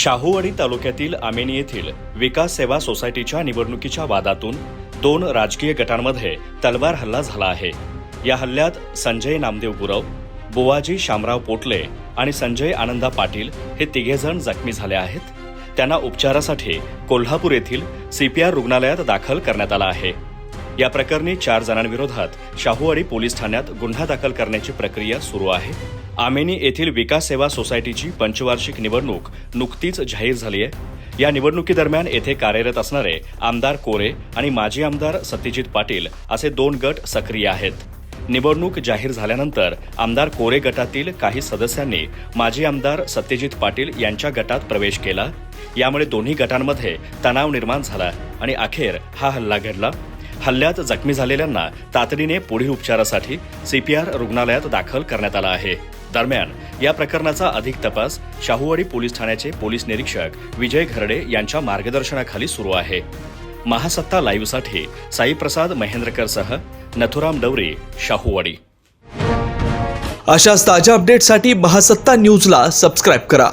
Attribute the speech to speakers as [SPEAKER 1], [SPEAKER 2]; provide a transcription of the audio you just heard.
[SPEAKER 1] शाहूवाडी तालुक्यातील आमेनी येथील विकास सेवा सोसायटीच्या निवडणुकीच्या वादातून दोन राजकीय गटांमध्ये तलवार हल्ला झाला आहे. या हल्ल्यात संजय नामदेव गुरव बुवाजी शामराव पोटले आणि संजय आनंदा पाटील हे तिघेजण जखमी झाले आहेत. त्यांना उपचारासाठी कोल्हापूर येथील सीपीआर रुग्णालयात दाखल करण्यात आला आहे. या प्रकरणी चार जणांविरोधात शाहूवाडी पोलीस ठाण्यात गुन्हा दाखल करण्याची प्रक्रिया सुरू आहे. आमेनी येथील विकास सेवा सोसायटीची पंचवार्षिक निवडणूक नुकतीच जाहीर झाली आहे. या निवडणुकीदरम्यान येथे कार्यरत असणारे आमदार कोरे आणि माजी आमदार सत्यजित पाटील असे दोन गट सक्रिय आहेत. निवडणूक जाहीर झाल्यानंतर आमदार कोरे गटातील काही सदस्यांनी माजी आमदार सत्यजित पाटील यांच्या गटात प्रवेश केला. यामुळे दोन्ही गटांमध्ये तणाव निर्माण झाला आणि अखेर हा हल्ला घडला. हल्ल्यात जखमी झालेल्यांना तातडीने पुढील उपचारासाठी सीपीआर रुग्णालयात दाखल करण्यात आला आहे. दरम्यान या प्रकरणाचा अधिक तपास शाहूवाडी पोलीस ठाण्याचे पोलीस निरीक्षक विजय घरडे यांच्या मार्गदर्शनाखाली सुरू आहे. महासत्ता लाईव्हसाठी साईप्रसाद महेंद्रकरसह नथुराम डवरे शाहूवाडी.
[SPEAKER 2] अशाच ताज्या अपडेटसाठी महासत्ता न्यूजला सबस्क्राईब करा.